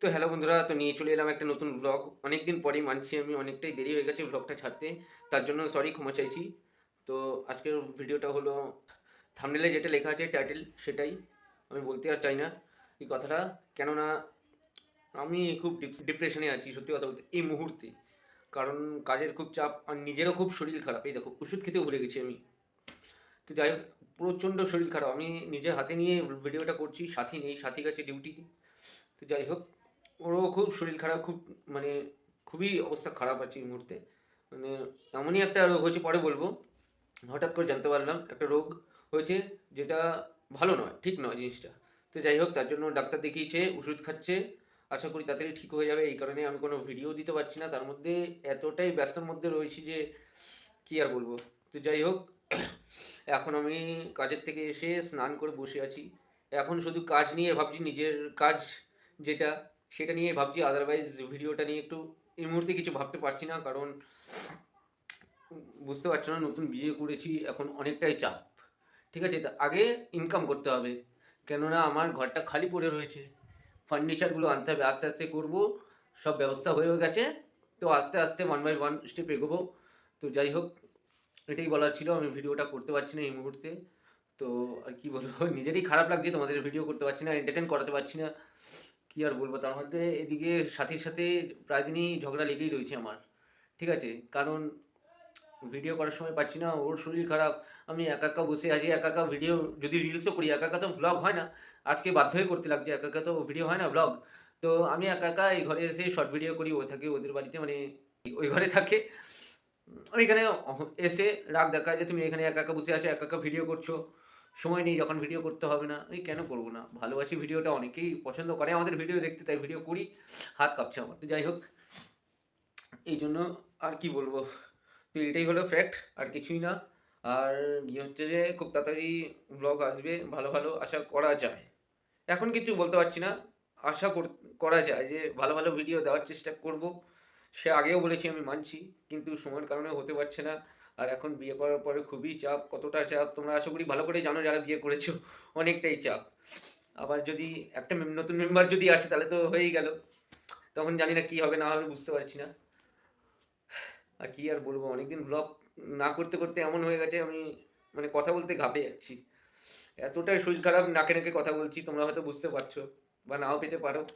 তো হ্যালো বন্ধুরা, তো নিয়ে চলে এলাম একটা নতুন ব্লগ অনেকদিন পরেই মানছি আমি, অনেকটাই দেরি হয়ে গেছে ব্লগটা ছাড়তে। তার জন্য সরি ক্ষমা চাইছি। তো আজকের ভিডিওটা হলো থামনেলে যেটা লেখা আছে টাইটেল সেটাই। আমি বলতে আর চাই না এই কথাটা। কেননা আমি খুব ডিপ্রেশনে আছি, সত্যি কথা বলতে, এই মুহূর্তে। কারণ কাজের খুব চাপ আর নিজেরও খুব শরীর খারাপ। এই দেখো, ওষুধ খেতেও ভুলে গেছি আমি। তো যাই হোক, প্রচণ্ড শরীর খারাপ। আমি নিজের হাতে নিয়ে ভিডিওটা করছি, সাথী নেই সাথী গেছে ডিউটিতে তো যাই হোক ওরও খুব শরীর খারাপ, খুব মানে খুবই অবস্থা খারাপ আছে এই মুহূর্তে। মানে এমনই একটা রোগ হয়েছে, পরে বলব। হঠাৎ করে জানতে পারলাম একটা রোগ হয়েছে যেটা ভালো নয়, ঠিক নয় জিনিসটা। তো যাই হোক, তার জন্য ডাক্তার দেখিয়েছে, ওষুধ খাচ্ছে। আশা করি তাড়াতাড়ি ঠিক হয়ে যাবে, এই কারণে আমি কোনো ভিডিও দিতে পারছি না। তার মধ্যে এতটাই ব্যস্তর মধ্যে রয়েছি যে কী আর বলব। তো যাই হোক, এখন আমি কাজের থেকে এসে স্নান করে বসে আছি। এখন শুধু কাজ নিয়ে ভাবছি, নিজের কাজ যেটা সেটা নিয়ে ভাবছি আদারওয়াইজ ভিডিওটা নিয়ে একটু এই মুহূর্তে কিছু ভাবতে পারছি না, কারণ বুঝতে পারছ না, নতুন বিয়ে করেছি, এখন অনেকটাই চাপ। ঠিক আছে আগে ইনকাম করতে হবে, কেননা আমার ঘরটা খালি পড়ে রয়েছে। ফার্নিচারগুলো আনতে হবে, আস্তে আস্তে করব, সব ব্যবস্থা হয়েও গেছে, তো আস্তে আস্তে ওয়ান বাই ওয়ান স্টেপ এগোবো। তো যাই হোক, এটাই বলার ছিল, আমি ভিডিওটা করতে পারছি না এই মুহূর্তে। তো আর কি বলব, নিজেরই খারাপ লাগছে, তোমাদের ভিডিও করতে পারছি না এন্টারটেন করাতে পারছি না। কি আর বলব, তার মধ্যে এদিকে সাথীর সাথে প্রায় দিনই ঝগড়া লেগেই রয়েছে আমার। ঠিক আছে? কারণ ভিডিও করার সময় পাচ্ছি না, ওর শরীর খারাপ, আমি একা একা বসে আছি, একা একা ভিডিও যদি রিলসও করি, একা একা তো ব্লগ হয় না। আজকে বাধ্য হয়ে করতে লাগছে, একা একা তো ভিডিও হয় না ব্লগ তো আমি একা একা এই ঘরে এসে শর্ট ভিডিও করি, ও থাকে, ওদের বাড়িতে মানে ওই ঘরে থাকে। ওইখানে এসে রাগ দেখায় যে, তুমি এখানে একা একা বসে আছো, একা একা ভিডিও করছ। সময় নেই, যখন ভিডিও করতে হবে না, এই কেন করব না? ভালোবাসি ভিডিওটা অনেকেই পছন্দ করে আমাদের ভিডিও দেখতে, তাই ভিডিও করি, হাত কাঁপছে আমার। তো যাই হোক, এই জন্য আর কি বলব? তো এটাই হলো ফ্যাক্ট আর কিছুই না। আর ইয়ে হচ্ছে যে, খুব তাড়াতাড়ি ব্লগ আসবে, ভালো ভালো আশা করা যায়। এখন কিছু বলতে পারছি না। আশা করা যায় যে, ভালো ভালো ভিডিও দেওয়ার চেষ্টা করব। সে আগেও বলেছি, আমি মানছি, কিন্তু সময়ের কারণে হতে পারছে না। আর এখন বিয়ে করার পরে খুবই চাপ, কতটা চাপ, তোমরা আশা করি ভালো করে জানো যারা বিয়ে করেছ, অনেকটাই চাপ। আবার যদি একটা নতুন মেম্বার যদি আসে, তাহলে তো হয়েই গেল। তখন জানি না কী হবে, না হবে, বুঝতে পারছি না। আর কি আর বলব, অনেকদিন ব্লগ না করতে করতে এমন হয়ে গেছে, আমি মানে কথা বলতে ঘাপে যাচ্ছি। এতটাই শরীর খারাপ, নাকে নাকে কথা বলছি, তোমরা হয়তো বুঝতে পারছ, বা নাও পেতে পারো।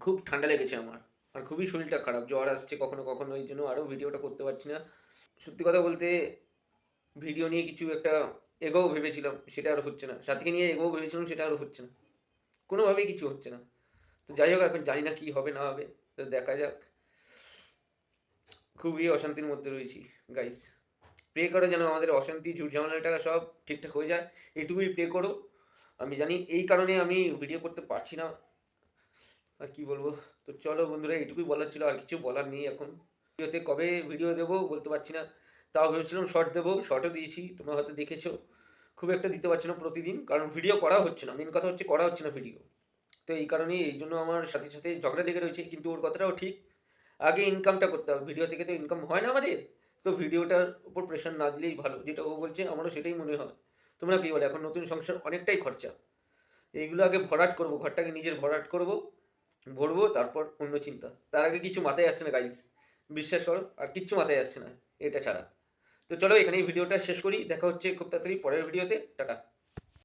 খুব ঠান্ডা লেগেছে আমার। আর খুবই শরীরটা খারাপ, জ্বর আসছে কখনো কখনো, এই জন্য আরও ভিডিওটা করতে পারছি না। সত্যি কথা বলতে ভিডিও নিয়ে কিছু একটা এগোও ভেবেছিলাম, সেটা আর হচ্ছে না। সাথীকে নিয়ে এগোও ভেবেছিলাম, সেটা আরও হচ্ছে না। কোনোভাবেই কিছু হচ্ছে না। তো যাই হোক, এখন জানি না কী হবে, না হবে, তো দেখা যাক। খুবই অশান্তির মধ্যে রয়েছি গাইস প্রে করো যেন আমাদের অশান্তি ঝুট ঝামেলাটা সব ঠিকঠাক হয়ে যায়। এটুকুই প্রে করো। আমি জানি এই কারণে আমি ভিডিও করতে পারছি না। আর কি বলব? তো চলো বন্ধুরা, এইটুকুই বলার ছিল, আর কিছু বলার নেই এখন। ভিডিওতে কবে ভিডিও দেবো বলতে পারছি না। তাও ভেবেছিলাম শর্ট দেবো শর্টও দিয়েছি, তোমরা হয়তো দেখেছ। খুব একটা দিতে পারছি না প্রতিদিন, কারণ ভিডিও করা হচ্ছে না। মেন কথা হচ্ছে করা হচ্ছে না ভিডিও তো এই কারণেই, এই জন্য আমার সাথে সাথে ঝগড়া লেগে রয়েছে, কিন্তু ওর কথাটাও ঠিক। আগে ইনকামটা করতে হবে। ভিডিও থেকে তো ইনকাম হয় না আমাদের। তো ভিডিওটার উপর প্রেশার না দিলেই ভালো। যেটা ও বলছে, আমারও সেটাই মনে হয়। তোমরা কী বলে? এখন নতুন সংসার অনেকটাই খরচা। এইগুলো আগে ভরাট করব, ঘরটাকে নিজের ভরাট করব। ভরবো, তারপর অন্য চিন্তা। তার আগে কিছু মাথায় আসছে না গাইজ বিশ্বাস করো, আর কিচ্ছু মাথায় আসছে না, এটা ছাড়া। তো চলো এখানেই ভিডিওটা শেষ করি, দেখা হচ্ছে খুব তাড়াতাড়ি পরের ভিডিওতে। টাটা।